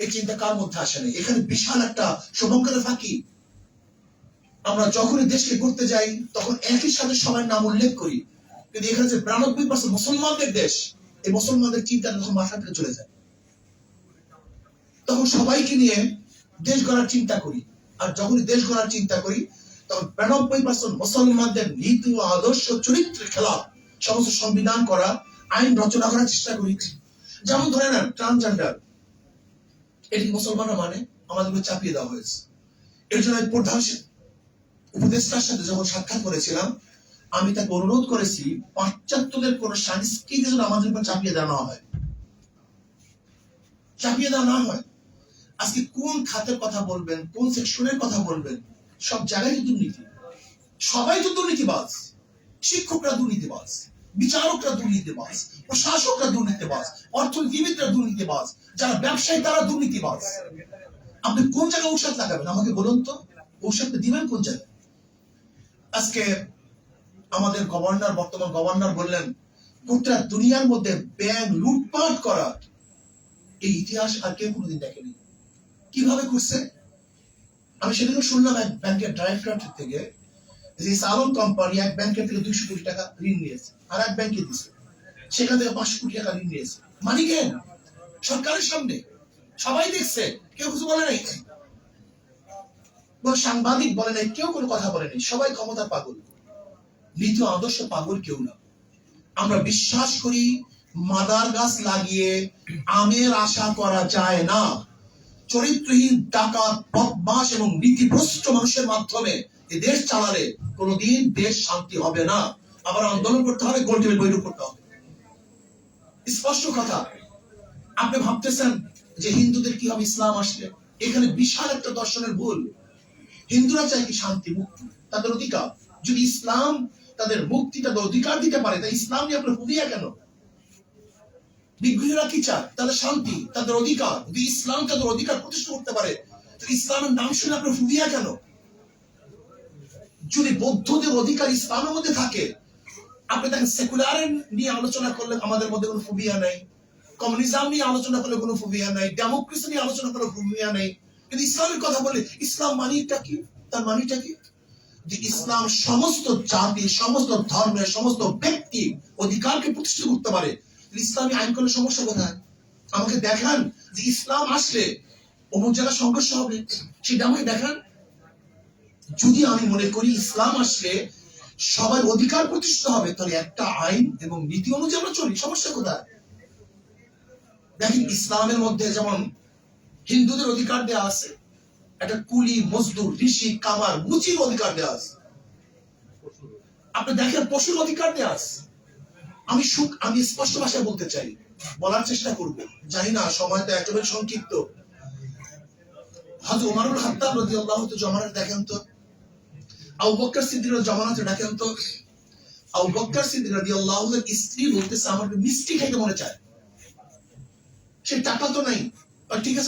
এই চিন্তা কার মধ্যে আসে না এখানে বিশাল একটা শুভঙ্করের ফাঁকি। আমরা যখনই দেশকে ঘুরতে যাই, তখন একই সাথে সবার নাম উল্লেখ করি। কিন্তু এখানে যে বিরানব্বই পার্সেন্ট মুসলমানদের দেশ, এই মুসলমানদের চিন্তা তখন মাথা থেকে চলে যায়। তখন সবাইকে নিয়ে দেশ গড়ার চিন্তা করি। আর যখনই দেশ গড়ার চিন্তা করি, তখন বিরানব্বই পার্সেন্ট মুসলমানদের নীতি ও আদর্শ চরিত্রের খেলা, সমস্ত সংবিধান করা, আইন রচনা করার চেষ্টা করি। যেমন ধরে নেন ট্রান্সজেন্ডার এটি মুসলমানরা মানে আমাদেরকে চাপিয়ে দেওয়া হয়েছে। এর জন্য প্রধান উপদেষ্টার সাথে যখন সাক্ষাৎ করেছিলাম, আমি তাকে অনুরোধ করেছি, পাশ্চাত্যদের কোন সংস্কৃতি যেন আমাদের উপর চাপিয়ে দেওয়া না হয়। চাপিয়ে দেওয়া না হয়। আজকে কোন খাতের কথা বলবেন, কোন সেকশনের কথা বলবেন, সব জায়গায় দুর্নীতি। সবাই তো দুর্নীতিবাজ। শিক্ষকরা দুর্নীতিবাজ। বিচারকরা দুর্নীতিবাজ, প্রশাসকরা দুর্নীতিবাজ, অর্থনীতিবিদরা দুর্নীতিবাজ, যারা ব্যবসায়ী তারা দুর্নীতিবাজ। আপনি কোন জায়গায় ঔষধ লাগাবেন? আমাকে বলুন তো, ঔষধটা দিবেন কোন জায়গায়? আজকে আমাদের গভর্নর, বর্তমান গভর্নর বললেন, গোটা দুনিয়ার মধ্যে ব্যাংক লুটপাট করা, এই ইতিহাস আর কেউ কোনোদিন দেখেনি। কীভাবে করছে আমি সেদিনও শুনলাম এক ব্যাংকের ডাইরেক্টর থেকে যে সালন কোম্পানি এক ব্যাংকের থেকে দুইশো কোটি টাকা ঋণ নিয়েছে আর এক ব্যাংকে সেখান থেকে পাঁচশো কোটি টাকা ঋণ নিয়েছে। মানি কেন সরকারের সামনে সবাই দেখছে, কেউ কিছু বলে নাই। সাংবাদিক বলে নাই, কেউ কোনো কথা বলে নাই। সবাই ক্ষমতা পাগল। নীতি আদর্শ পাগল কেউ না। আমরা বিশ্বাস করি, মাদার গাছ লাগিয়ে আমের আশা করা যায় না। চরিত্রহীন, ডাকাত বদমাস এবং নীতিভ্রষ্ট মানুষের মাধ্যমে দেশ চালালে কোনোদিন দেশ শান্তি হবে না। আবার আন্দোলন করতে হবে গোল টেবিল বৈঠক করতে হবে। স্পষ্ট কথা, আপনি ভাবতেছেন যে হিন্দুদের কি হবে, ইসলাম আসলে? এখানে বিশাল একটা দর্শনের ভুল। হিন্দুরা চায় কি শান্তি, মুক্তি, তাদের অধিকার। যদি ইসলাম তাদের মুক্তি, তাদের অধিকার দিতে পারে, তাই ইসলাম নিয়ে আপনার ভুবিয়া কেন? বিগ্রহীরা কি চায়? তাদের শান্তি, তাদের অধিকার। যদি ইসলাম তাদের অধিকার প্রতিষ্ঠা করতে পারে, তাহলে ইসলামের নাম শুনে আপনার ফুবিয়া কেন? যদি বৌদ্ধদের অধিকার ইসলামের মধ্যে থাকে, আপনি দেখেন সেকুলার নিয়ে আলোচনা করলে আমাদের মধ্যে কোনো ফুবিয়া নাই। কমিউনিজম নিয়ে আলোচনা করলে কোনো ফুবিয়া নাই। ডেমোক্রেসি নিয়ে আলোচনা করলে ফুবিয়া নাই। কিন্তু ইসলামের কথা বলে ইসলাম মানিটা কি? তার মানিটা কি? যে ইসলাম সমস্ত জাতি, সমস্ত ধর্মের, সমস্ত ব্যক্তি অধিকারকে প্রতিষ্ঠিত করতে পারে। ইসলামী আইন করলে সমস্যা কোথায়? আমাকে দেখান যে ইসলাম আসলে অমুক জায়গায় সংঘর্ষ হবে। সেটা আমাকে দেখান। যদি আমি মনে করি ইসলাম আসলে সবার অধিকার প্রতিষ্ঠিত হবে, তাহলে একটা আইন এবং নীতি অনুযায়ী আমরা চলি, সমস্যা কোথায়? দেখেন ইসলামের মধ্যে যেমন হিন্দুদের অধিকার দেওয়া আছে, একটা কুলি, মজদুর, ঋষি, কামার, মুচির অধিকার দেওয়া আছে। আপনি দেখেন পশুর অধিকার দেওয়া আছে। আমি সুখ, আমি স্পষ্ট ভাষায় বলতে চাই, বলার চেষ্টা করব। জানি না, সময় তো একেবারে সংক্ষিপ্ত। হযরত ওমরুল খাত্তাব রাদিয়াল্লাহু তাআলা জমানাতে দেখেন তো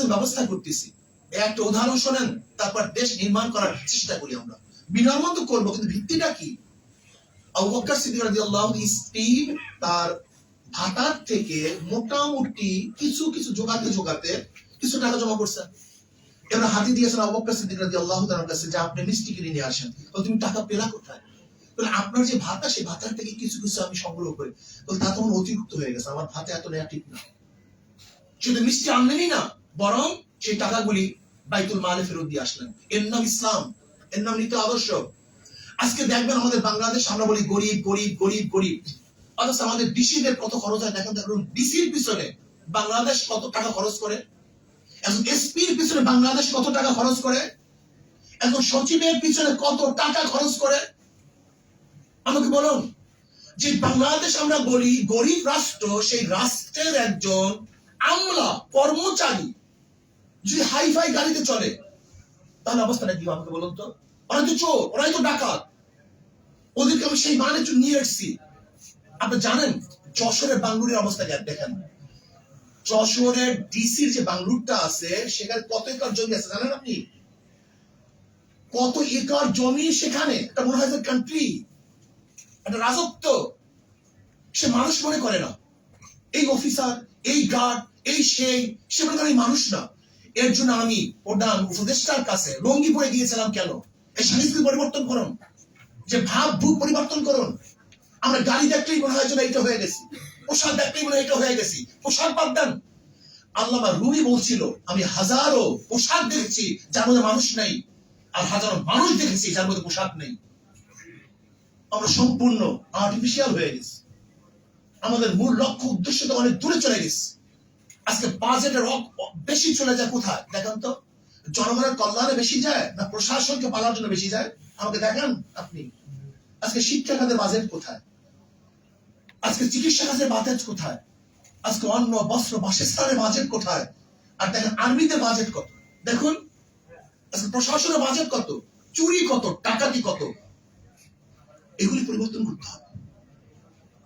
ব্যবস্থা করতেছি। একটা উদাহরণ শোনেন, তারপর দেশ নির্মাণ করার চেষ্টা করি আমরা। বিনির্মাণ তো করব, কিন্তু ভিত্তিটা কি? আবু সিদ্দিক স্ত্রী তার ভাতার থেকে মোটামুটি কিছু কিছু জোগাতে জোগাতে কিছু টাকা জমা করছেন হাতি দিয়েছেন সিদ্দিক রাদিয়াল্লাহু তাআলার কাছে যে আপনি মিষ্টি কিনে নিয়ে আসেন। তুমি টাকা পেলা কোথায়? বলে, আপনার যে ভাতা, সেই ভাতার থেকে কিছু কিছু আমি সংগ্রহ করি। তা অতিরিক্ত হয়ে গেছে, আমার ভাতে এত নেওয়া ঠিক না। শুধু মিষ্টি আনলেনই না, বরং সেই টাকাগুলি বাইতুল মালে ফেরত দিয়ে আসলেন। এর নাম ইসলাম, এর নাম আজকে দেখবেন আমাদের বাংলাদেশ, আমরা বলি গরিব গরিব গরিব গরিব। অথচ আমাদের ডিসিদের কত খরচ হয় দেখেন দেখুন, ডিসির পিছনে বাংলাদেশ কত টাকা খরচ করে? এখন এসপির পিছনে বাংলাদেশ কত টাকা খরচ করে? এখন সচিবের পিছনে কত টাকা খরচ করে? আমাকে বলুন, যে বাংলাদেশ আমরা বলি গরিব রাষ্ট্র, সেই রাষ্ট্রের একজন আমলা, কর্মচারী, যদি হাই ফাই গাড়িতে চলে, তাহলে অবস্থাটা কি আমাকে বলুন তো? ওরাই তো চোর, ওরাই তো ডাকাত। ওদেরকে আমি সেই মানে নিয়ে এসেছি। আপনি জানেন, যশোরের বাঙ্গুরের অবস্থা কি দেখেন। যশোরের ডিসির যে বাংলুরটা আছে, সেখানে কত একর জমি আছে জানেন আপনি? কত একর জমি সেখানে? একটা মনে হয় কান্ট্রি একটা রাজত্ব। সে মানুষ মনে করে না। এই অফিসার এই গার্ড এই সেই সে মনে করে মানুষ না। এর জন্য আমি প্রধান উপদেষ্টার কাছে লঙ্গি পরে গিয়েছিলাম কেন? এই সংস্কৃতি পরিবর্তন করুন। যে ভাব ভূপ পরিবর্তন করুন। আমরা গাড়ি দেখলেই মনে হয় যেন এটা হয়ে গেছি। পোশাক দেখলেই মনে হয় এটা হয়ে গেছি। পোশাক বাদ দেন। আল্লামা রুমি বলছিল, আমি হাজারো পোশাক দেখেছি যার মধ্যে মানুষ নেই আর হাজারো মানুষ দেখেছি যার মধ্যে পোশাক নেই। আমরা সম্পূর্ণ আর্টিফিশিয়াল হয়ে গেছি। আমাদের মূল লক্ষ্য, উদ্দেশ্য তো অনেক দূরে চলে গেছে। আজকে বাজেটের বেশি চলে যায় কোথায়? দেখেন তো, জনগণের কল্যাণে বেশি যায় না প্রশাসনকে পালার জন্য বেশি যায়? আমাকে দেখেন আপনি। আজকে শিক্ষা খাতের বাজেট কোথায়? আজকে চিকিৎসা খাতের বাজেট কোথায়? আজকে অন্ন, বস্ত্র, বাসস্থানের বাজেট কোথায়? আর দেখেন আর্মিতে বাজেট কত? দেখুন, আজকে প্রশাসনের বাজেট কত? চুরি কত? টাকাটি কত? এগুলি পরিবর্তন করতে হবে।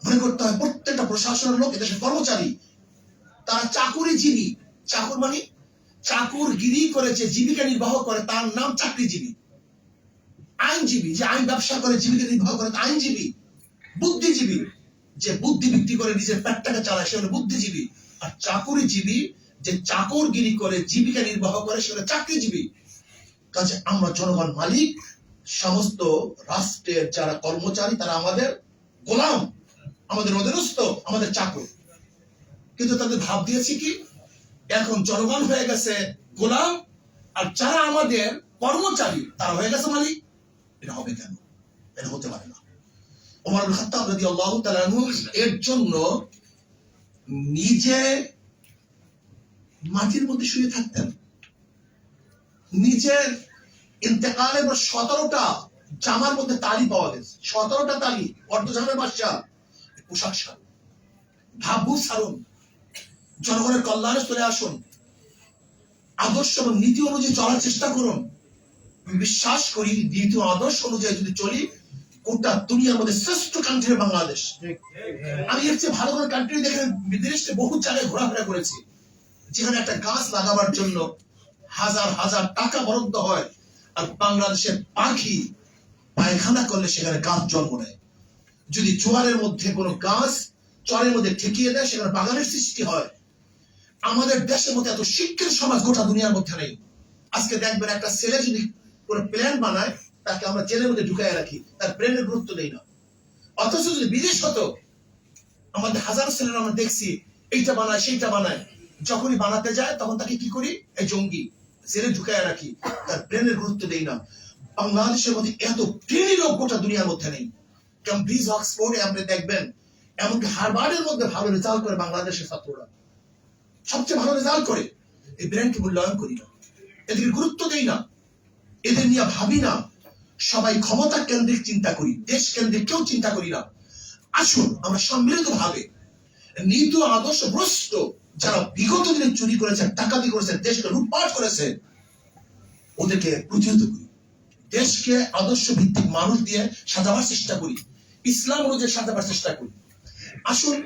মনে করতে হয়, প্রত্যেকটা প্রশাসনের লোক, এদেশের কর্মচারী, তারা চাকুরিজীবী চাকুর মানে? চাকুরগিরি করে যে জীবিকা নির্বাহ করে, তার নাম চাকরিজীবী। আইনজীবী, যে আইন ব্যবসা করে, জীবিকা নির্বাহ করে আইনজীবী, বুদ্ধিজীবী। যে বুদ্ধি বিক্রি করে নিজের পেটটাকে চালায়, সে হলো বুদ্ধিজীবী। আর চাকুরিজীবী যে চাকরগিরি করে, জীবিকা নির্বাহ করে, সে হলো চাকরিজীবী। কাজে আমরা জনগণ মালিক, সমস্ত রাষ্ট্রের যারা কর্মচারী, তারা আমাদের গোলাম, আমাদের অধীনস্থ, আমাদের চাকর। কিন্তু তাদের ভাব দিয়েছি কি? এখন জনগণ হয়ে গেছে গোলাম, আর যারা আমাদের কর্মচারী, তারা হয়ে গেছে মালিক। এটা হবে কেন? এটা হতে পারে না। ওমর এর জন্য নিজে মাটির মধ্যে শুয়ে থাকতেন। নিজের ইন্তেকালের পর সতেরোটা জামার মধ্যে তালি পাওয়া গেছে। সতেরোটা তালি পোশাক সার ভাবু সারুন, জনগণের কল্যাণে চলে আসুন, আদর্শ এবং নীতি অনুযায়ী চলার চেষ্টা করুন। বিশ্বাস করি, নীতি আদর্শ অনুযায়ী যদি চলি গোটা দুনিয়ার মধ্যে শ্রেষ্ঠ কান্ট্রি বাংলাদেশ। আমি এর চেয়ে ভালো করে কান্ট্রি দেখে বিদেশে বহু জায়গায় ঘোরাফেরা করেছি, যেখানে একটা গাছ লাগাবার জন্য হাজার হাজার টাকা বরাদ্দ হয় আর বাংলাদেশের পাখি পায়খানা করলে সেখানে গাছ জন্ম নেয়। যদি জোয়ারের মধ্যে কোনো গাছ চরের মধ্যে ঠেকিয়ে দেয়, সেখানে বাগানের সৃষ্টি হয়। আমাদের দেশের মধ্যে এত শিক্ষিত সমাজ গোটা দুনিয়ার মধ্যে নেই। আজকে দেখবেন একটা ছেলে যদি কোনো প্ল্যান বানায় তাকে আমরা জেলের মধ্যে ঢুকায় রাখি, তার ব্রেনের গুরুত্ব দেই না। অথচ যদি বিদেশ হতো, আমাদের হাজার ছেলেরা আমরা দেখছি, এইটা বানায়, সেইটা বানায়। যখনই বানাতে যায়, তখন তাকে কি করি? এই জঙ্গি, জেলে ঢুকায় রাখি, তার ব্রেনের গুরুত্ব দেই না। বাংলাদেশের মধ্যে এত ব্রেনি লোক গোটা দুনিয়ার মধ্যে নেই। ক্যামব্রিজ অক্সফোর্ডে আপনি দেখবেন, এমনকি হারবার্ডের মধ্যে ভালো রেজাল্ট করে বাংলাদেশের ছাত্ররা। সবচেয়ে ভালো রেজাল্ট করে। এই ব্রেনকে মূল্যায়ন করি না। এদেরকে গুরুত্ব দেই না। এদের নিয়ে ভাবি না। সবাই ক্ষমতা কেন্দ্রিক চিন্তা করি, দেশ কেন্দ্রিক কেউ চিন্তা করি না। আসুন, আমরা সম্মিলিত ভাবে নীতি আদর্শ ভ্রষ্ট যারা বিগত দিনে চুরি করেছে ডাকাতি করেছে দেশকে লুটপাট করেছে ওদেরকে প্রতিহত করি। দেশকে আদর্শ ভিত্তিক মানুষ দিয়ে সাজাবার চেষ্টা করি। ইসলাম অনুযায়ী সাজাবার চেষ্টা করি। আসুন,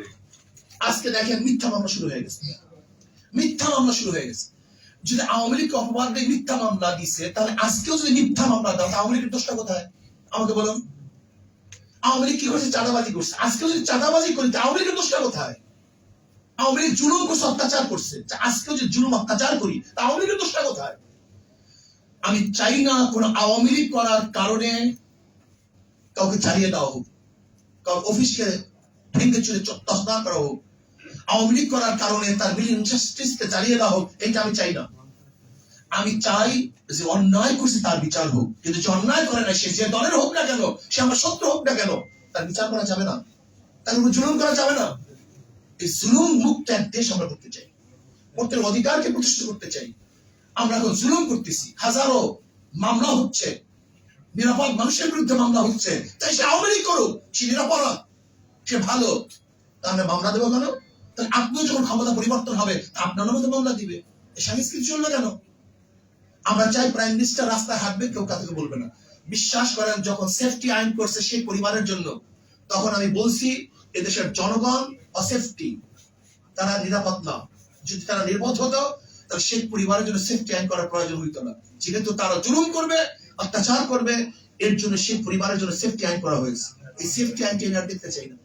আজকে দেখেন মিথ্যা মামলা শুরু হয়ে গেছে। মিথ্যা মামলা শুরু হয়ে গেছে। যদি আওয়ামী লীগকে অপবাদ দিয়ে মিথ্যা মামলা দিছে, তাহলে আজকেও যদি মিথ্যা মামলা দাও আওয়ামী লীগের দোষটা কোথায়? আমাকে বলুন। আওয়ামী লীগ কি করছে? চাঁদাবাজি করছে। আজকেও যদি চাঁদাবাজি করি আওয়ামী লীগের দোষটা কোথায়? আওয়ামী লীগ জুলুম করছে, অত্যাচার করছে। আজকেও যদি জুলুম, অত্যাচার করি, তা আওয়ামী লীগের দোষটা কোথায়? আমি চাই না কোন আওয়ামী লীগ করার কারণে কাউকে চালিয়ে দেওয়া হোক কারও অফিসকে ভেঙে চুরে তসদা করা হোক। আওয়ামী করার কারণে তার বিল ইনজাস্টিসকে চালিয়ে দেওয়া হোক এটা আমি চাই না। আমি চাই যে অন্যায় করছে তার বিচার হোক। কিন্তু যে অন্যায় করে না সে, যে দলের হোক না কেন, সে আমার শত্রু হোক না কেন, তার বিচার করা যাবে না। তার উপর জুলুম করা যাবে না। এই জুলুম মুক্ত এক দেশ আমরা করতে চাই। প্রত্যেক অধিকারকে প্রতিষ্ঠিত করতে চাই। আমরা এখন জুলুম করতেছি। হাজারো মামলা হচ্ছে। নিরাপদ মানুষের বিরুদ্ধে মামলা হচ্ছে। তাই সে আওয়ামী লীগ করুক, সে নিরাপদ, সে ভালো। তা আমরা মামলা দেবো কেন? তাহলে আপনিও যখন ক্ষমতা পরিবর্তন হবে আপনার মধ্যে মামলা দিবে। সংস্কৃতি চলবে কেন? আমরা চাই প্রাইম মিনিস্টার রাস্তায় হাঁটবে, কেউ কাউকে বলবে না। বিশ্বাস করেন, যখন সেফটি আইন করছে সেই পরিবারের জন্য, তখন আমি বলছি, এদেশের জনগণ অসেফটি, তারা নিরাপদ না। যদি তারা নির্বোধ হতো, তাহলে সেই পরিবারের জন্য সেফটি আইন করার প্রয়োজন হইতো না। যেহেতু তারা জুলুম করবে, অত্যাচার করবে, এর জন্য সেই পরিবারের জন্য সেফটি আইন করা হয়েছে। এই সেফটি আইনটি দেখতে চাই না।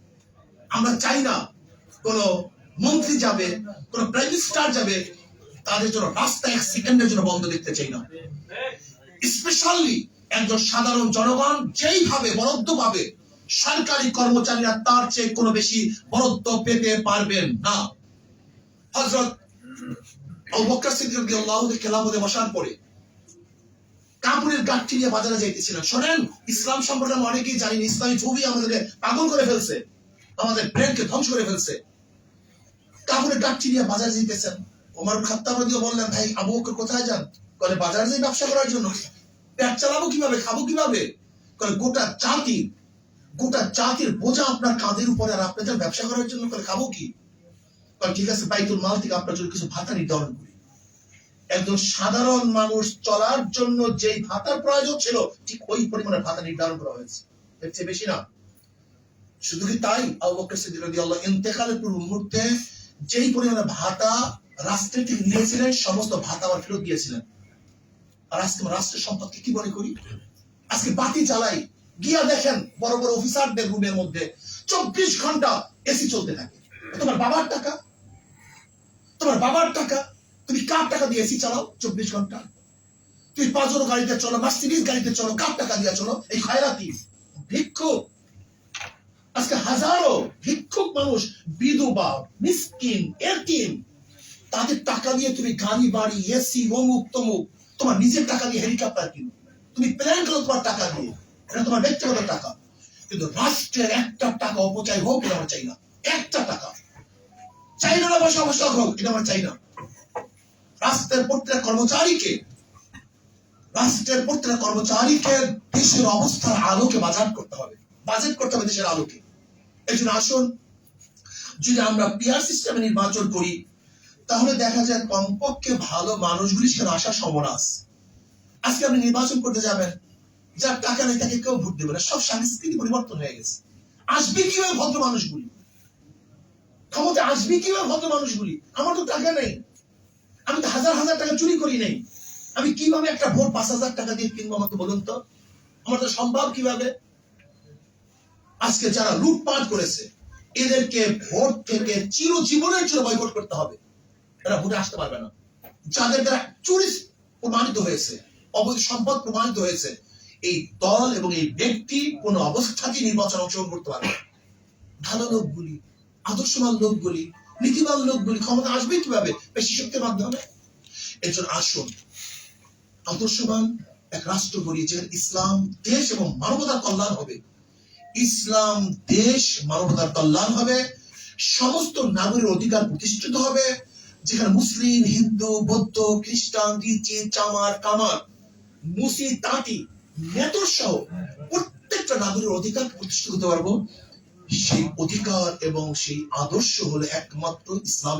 আমরা চাই না কোন মন্ত্রী যাবে, কোন প্রাইম মিনিস্টার যাবে, তাদের জন্য রাস্তা এক সেকেন্ডের জন্য বন্ধ দেখতে চাই না। স্পেশালি একজন সাধারণ জনগণ যেইভাবে বরাদ্দ পাবে সরকারি কর্মচারীরা তার চেয়ে কোনো বেশি বরাদ্দ পেতে পারবেন না। হজরত খেলাফতে বসার পরে কাপড়ের গাঠটি নিয়ে বাজারে যাইতেছিলেন। শোনেন, ইসলাম সম্পর্কে আমরা অনেকেই জানি। ইসলামী ছবি আমাদেরকে পাগল করে ফেলছে, আমাদের ব্রেনকে ধ্বংস করে ফেলছে। কাপড়ের গাঠটি নিয়ে বাজারে যেতেছেন ওমর খাত্তাব রাদিও বললেন, ভাই, আবু বকর কোথায় যান? বলে বাজারে যাই, ব্যবসা করার জন্য। পেট চালাবো কীভাবে? খাব কীভাবে? বলে গোটা জাতি গোটা জাতির বোঝা আপনার কাঁধের উপরে আর আপনি যান ব্যবসা করার জন্য বলে খাব কি? বলে ঠিক আছে, বাইতুল মাল থেকে আপনার জন্য কিছু ভাতা নির্ধারণ করি। একজন সাধারণ মানুষ চলার জন্য যেই ভাতার প্রয়োজন ছিল, ঠিক ওই পরিমাণে ভাতা নির্ধারণ করা হয়েছে। এর চেয়ে বেশি না। শুধু কি তাই? আবু বকর সিদ্দিক রাদিয়াল্লাহু ইন্তেকালের পূর্ব মুহূর্তে যেই পরিমাণে ভাতা রাষ্ট্রের থেকে নিয়েছিলেন, সমস্ত ভাতা আবার ফেরত দিয়েছিলেন। আর আজকে রাষ্ট্রের সম্পদকে কি মনে করি? আজকে বাতি জ্বালাই গিয়া দেখেন বড় বড় অফিসারদের রুমের মধ্যে চব্বিশ ঘণ্টা এসি চলতে থাকে। তোমার বাবার টাকা? তোমার বাবার টাকা? তুমি কার টাকা দিয়ে এসি চালাও চব্বিশ ঘণ্টা? তুমি পাঁচজনো গাড়িতে চলো মার্সিডিজ গাড়িতে চলো, কার টাকা দিয়ে চলো? এই খয়রাতি। ভিক্ষুক। আজকে হাজারো ভিক্ষুক মানুষ, বিধবা, মিসকিন এরকিন তাদের টাকা দিয়ে তুমি গাড়ি, বাড়ি এসি অমুক তমুক তোমার নিজের টাকা দিয়ে হেলিকপ্টার কিনো। তুমি প্ল্যান করো তোমার টাকা দিয়ে। এটা তোমার ব্যক্তিগত টাকা। কিন্তু রাষ্ট্রের একটা টাকা অপচয় হোক, এটা আমরা চাই না। একটা টাকা। চাই না বসে অবসর হোক, এটা আমরা চাই না। রাষ্ট্রের প্রত্যেক কর্মচারীকে, রাষ্ট্রের প্রত্যেক কর্মচারীকে দেশের অবস্থার আলোকে বাজার করতে হবে। বাজেট করতে হবে দেশের আলোকে। এই জন্য আসুন, যদি আমরা পিয়ার সিস্টেমে নির্বাচন করি, তাহলে দেখা যায় কমপক্ষে ভালো মানুষগুলি সেখানে আসার আছে। আজকে আপনি নির্বাচন করতে যাবেন, যার টাকা নেই তাকে কেউ ভোট দেবে না, সব সংস্কৃতি পরিবর্তন হয়ে গেছে। আসবে কীভাবে ভদ্র মানুষগুলি? ক্ষমতা আসবে কীভাবে ভদ্র মানুষগুলি? আমার তো টাকা নেই। আমি তো হাজার হাজার টাকা চুরি করি নেই। আমি কীভাবে একটা ভোট পাঁচ হাজার টাকা দিয়ে কিনবো আমাকে বলুন তো? আমার তো সম্ভব কীভাবে? আজকে যারা লুটপাট করেছে, এদেরকে ভোট থেকে চিরজীবনের জন্য বয়কট করতে হবে। এরা ভোটে আসতে পারবে না। যাদের দ্বারা চুরি প্রমাণিত হয়েছে, অবৈধ সম্পদ প্রমাণিত হয়েছে, এই দল এবং এই ব্যক্তি কোনো অবস্থাতেই নির্বাচন অংশগ্রহণ করতে পারবে ভালো লোকগুলি, আদর্শবান লোকগুলি, নীতিবান লোকগুলি ক্ষমতা আসবে কীভাবে? বেশি শক্তির মাধ্যমে। এর জন্য আসুন, আদর্শবান এক রাষ্ট্র গড়ি যেখানে ইসলাম, দেশ এবং মানবতার কল্যাণ হবে। ইসলাম, দেশ, মানবতার কল্যাণ হবে। সমস্ত নাগরিক অধিকার প্রতিষ্ঠিত হবে, যেখানে মুসলিম, হিন্দু, বৌদ্ধ, খ্রিস্টান রিচি চামার, কামার, মুসি, তাঁতি মেতর সহ প্রত্যেকটা নাগরিক অধিকার প্রতিষ্ঠিত করতে পারব। সেই অধিকার এবং সেই আদর্শ হলো একমাত্র ইসলাম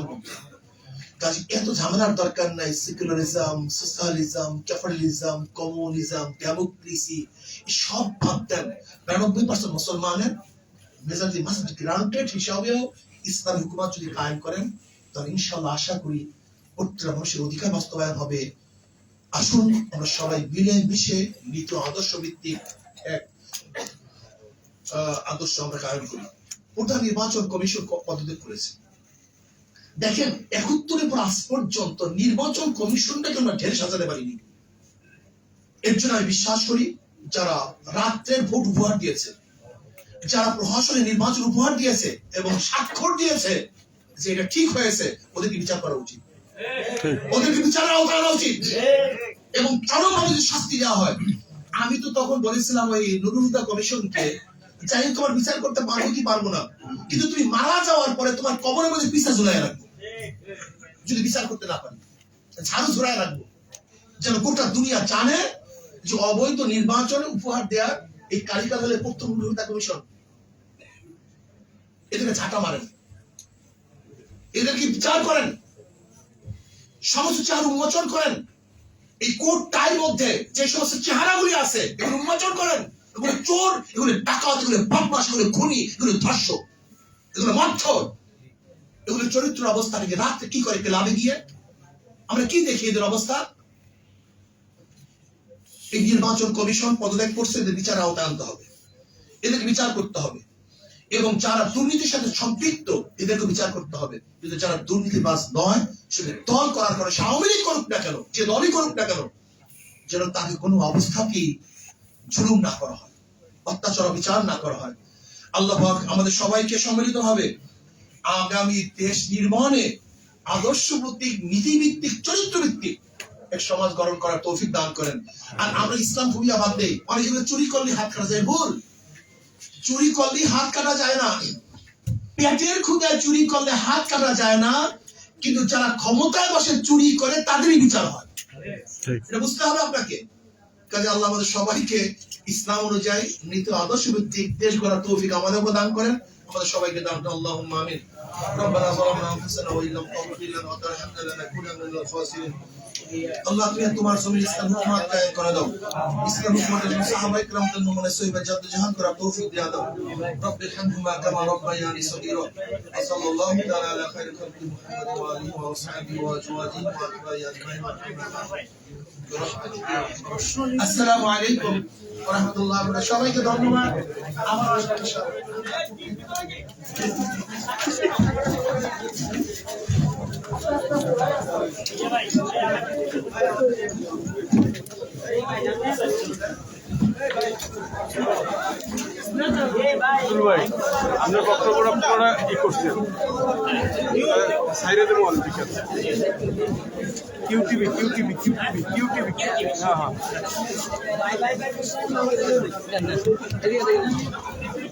কাজে এত ঝামেলার দরকার নাই। Secularism, socialism, capitalism, communism, democracy সব ভাব দেন। বিরানব্বই পার্সেন্ট মুসলমানের মেজরিটি মাস্ট গ্রান্টেড হিসাবেও ইসলাম হুকুমাত যদি কায়েম করেন, তাহলে ইনশাল্লাহ আশা করি প্রত্যেকটা মানুষের অধিকার বাস্তবায়ন হবে। আসুন, আমরা সবাই মিলে মিশে নীতি আদর্শ ভিত্তিক এক আদর্শ আমরা কায়েম করি। প্রধান নির্বাচন কমিশন পদ্ধতি করেছে। দেখেন, একাত্তরের পর আজ পর্যন্ত নির্বাচন কমিশনটাকে আমরা ঢের সাজাতে পারিনি। এর জন্য আমি বিশ্বাস করি যারা রাত্রের ভোট উপহার দিয়েছে যারা প্রশাসনে নির্বাচন উপহার দিয়েছে এবং স্বাক্ষর দিয়েছে যে এটা ঠিক হয়েছে ওদেরকে বিচার করা উচিত। ওদেরকে বিচারের আওতায় আনা উচিত। এবং চরমভাবে যদি শাস্তি দেওয়া হয়। আমি তো তখন বলেছিলাম ওই নুরুলদা কমিশনকে যাই হোক তোমার বিচার করতে পারব কি পারব না। কিন্তু তুমি মারা যাওয়ার পরে তোমার কবরের মধ্যে পিসা ঝুলাই রাখব। যদি বিচার করতে না পারি ঝাড়ু ঝুলাই রাখব। যেন গোটা দুনিয়া জানে যে অবৈধ নির্বাচনে উপহার দেওয়ার এই কালিকা দলের প্রথম নুরুলদা কমিশন। এদেরকে ঝাঁটা মারেন। এদেরকে বিচার করেন। সমস্ত চেহারা উন্মোচন করেন। এই কোর্ট টাইর মধ্যে যে সমস্ত চেহারাগুলি আছে, এগুলো উন্মোচন করেন এগুলো চোর, এগুলো ডাকাত, এগুলো বদমাস এগুলো খুনি, এগুলো ধর্ষক এগুলো মর্থর এগুলো চরিত্র অবস্থা থেকে রাত্রে কি করে ক্লাবে গিয়ে? আমরা কি দেখি এদের অবস্থা? এই নির্বাচন কমিশন পদত্যাগ করছে, এদের বিচার আওতায় আনতে হবে। এদেরকে বিচার করতে হবে। এবং যারা দুর্নীতির সাথে সম্পৃক্ত এদেরকে বিচার করতে হবে। কিন্তু যারা দুর্নীতিবাজ নয় সেটা দল করার পরে আওয়ামী লীগ করুক না কেন, যে দলই করুক না কেন, যেন তাকে কোনো অবস্থাতেই জুলুম না করা হয়, অত্যাচার বিচার না করা হয়। আল্লাহ আমাদের সবাইকে সম্মিলিত হবে আগামী দেশ নির্মাণে আদর্শ ভিত্তিক নীতিভিত্তিক চরিত্র ভিত্তিক এক সমাজ গঠন করার তৌফিক দান করেন আর আমরা ইসলাম ভূমিকা বাদ দেই অনেক জায়গায় চুরি করলে হাত কাটা যায় ভুল চুরি করলে হাত কাটা যায় না পেটের ক্ষুদায় চুরি করলে হাত কাটা যায় না কিন্তু যারা ক্ষমতায় বসে চুরি করে তাদেরই বিচার হয় ঠিক এটা বুঝতে হবে আপনাকে কাজে আল্লাহ আমাদের সবাইকে ইসলাম অনুযায়ী নীতি আদর্শ ভিত্তিক দেশ গড়ার তৌফিক আমাদের উপর দান করেন আমাদের সবাইকে দান করেন আল্লাহ আমিন ربنا ظلمنا انفسنا وان لم تغفر لنا وترحمنا لنكونن من الخاسرين আল্লাহ তুমি তোমার সবির ইসলাম হুকুমাত কায়েম করে দাও ইসলাম হুকুমাতের মুসাহাবা ইকরামদের নমুনে সহিবা জাদ জাহান করা তৌফিক দিয়া দাও রব্বি হামহুমা কামা রব্বায়ানি সগীরা সাল্লাল্লাহু তাআলা আলা খাইরি খালকি মুহাম্মদ ওয়া আলিহি ওয়া সাহবিহি ওয়া আজওয়াজিহি ওয়া আতবাহি আজমাইন আসসালামু আলাইকুম ওয়া রাহমাতুল্লাহি ওয়া বারাকাতুহু সবাইকে ধন্যবাদ আমার ইনশাআল্লাহ ভাই আপনার বক্তব্য আপনারা ই করছেন? সাইরে দেবো অনেক ঠিক আছে কিউটিভি কিউটিভি কিউটিভি কিউটিভি হ্যাঁ হ্যাঁ।